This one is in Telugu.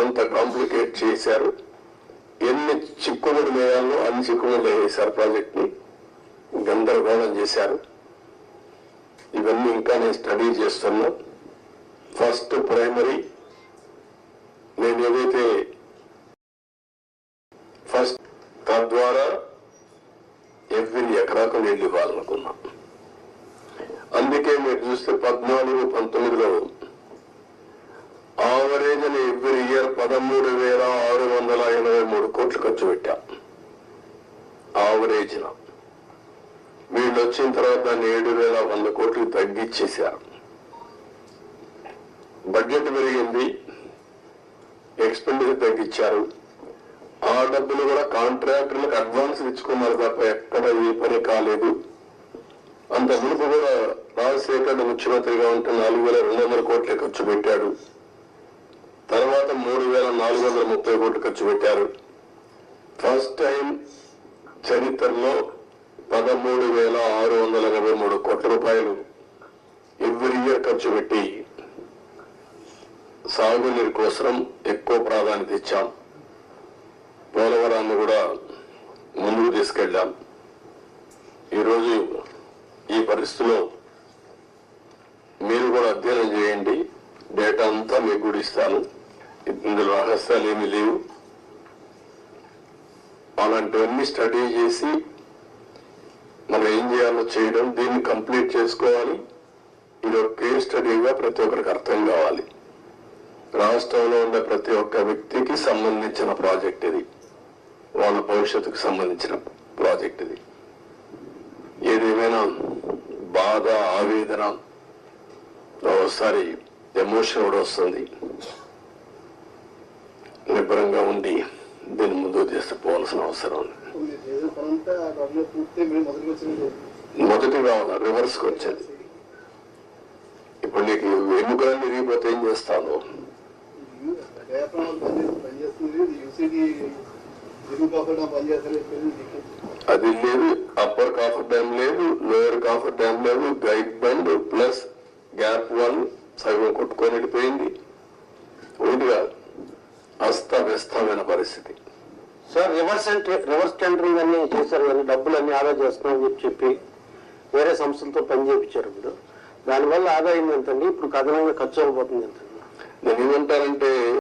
అంత కాంప్లికేట్ చేశారు. ఎన్ని చిక్కుముడి వేయాలో అన్ని చిక్కుముడి వేశారు ప్రాజెక్ట్ని. గందరగోళం చేశారు. ఇవన్నీ ఇంకా నేను స్టడీ చేస్తున్నా. ఫస్ట్ ప్రైమరీ నేను ఏదైతే ఫస్ట్ తద్వారా ఎవ్రీ ఎకరాకు నీళ్ళు ఇవ్వాలనుకున్నా. అందుకే మీరు చూస్తే పద్నాలుగు పంతొమ్మిదిలో ఆవరేజ్ అని ఎవ్రీ ఇయర్ పదమూడు వేల ఆరు వందల ఎనభై మూడు కోట్లు ఖర్చు పెట్టాం. ఆవరేజ్ వీళ్ళు వచ్చిన తర్వాత దాన్ని ఏడు వేల వంద కోట్లు తగ్గించేశారు బడ్జెట్ పెరిగింది. ఎక్స్పెండిచర్ తగ్గించారు ఆ డబ్బులు కూడా కాంట్రాక్టర్లకు అడ్వాన్స్ ఇచ్చుకున్నారు తప్ప ఎక్కడ ఏ పని కాలేదు. అంత మునుపు కూడా రాజశేఖర్ ముఖ్యమంత్రిగా ఉంటే నాలుగు వేల రెండు వందల కోట్ల ఖర్చు పెట్టాడు. నాలుగు వందల ముప్పై కోట్లు ఖర్చు పెట్టారు. ఫస్ట్ టైం చరిత్రలో పదమూడు వేల ఆరు వందల ఎనభై మూడు కోట్ల రూపాయలు ఎవ్రీ ఇయర్ ఖర్చు పెట్టి సాగునీరు కోసం ఎక్కువ ప్రాధాన్యత ఇచ్చాం. పోలవరాన్ని కూడా ముందుకు తీసుకెళ్ళాం. ఈరోజు ఈ పరిస్థితిలో మీరు కూడా అధ్యయనం చేయండి. డేటా అంతా మీకు కూడా ఇస్తాను. ఇందులో రహస్యాలు ఏమీ లేవు. అలాంటివన్నీ స్టడీ చేసి మనం ఏం చేయాలో చేయడం దీన్ని కంప్లీట్ చేసుకోవాలి. ఇది ఒక కేస్ స్టడీగా ప్రతి ఒక్కరికి అర్థం కావాలి. రాష్ట్రంలో ఉన్న ప్రతి ఒక్క వ్యక్తికి సంబంధించిన ప్రాజెక్ట్ ఇది. వాళ్ళ భవిష్యత్తుకు సంబంధించిన ప్రాజెక్ట్ ఇది. ఏదేమైనా బాధ ఆవేదన ఒకసారి ఎమోషన్ కూడా వస్తుంది. నిబ్బరంగా ఉండి దీన్ని ముందుకు తీసుకుపోవాల్సిన అవసరం ఉంది. మొదటి కావాలి? రివర్స్కి వచ్చేది. ఇప్పుడు నీకు ఎన్నికలన్నీ విరిగిపోతే ఏం చేస్తాను? అది లేదు అప్పర్ కాఫర్ డ్యామ్ లేదు లోయర్ కాఫర్ డ్యామ్ లేదు guide bund plus gap one సగం కొట్టుకొని వెళ్ళిపోయింది. ఒకటి కాదు. అస్తవ్యస్తమైన పరిస్థితి. సార్ రివర్స్ రివర్స్ టెండరింగ్ అన్ని చేశారు కానీ డబ్బులు అన్ని ఆదా చేస్తున్నామని చెప్పి చెప్పి వేరే సంస్థలతో పని చేయించారు ఇప్పుడు. దానివల్ల ఆదాయం ఎంతండి? ఇప్పుడు కథనంగా ఖర్చు అయిపోతుంది ఎంతండి? నేను ఏమంటానంటే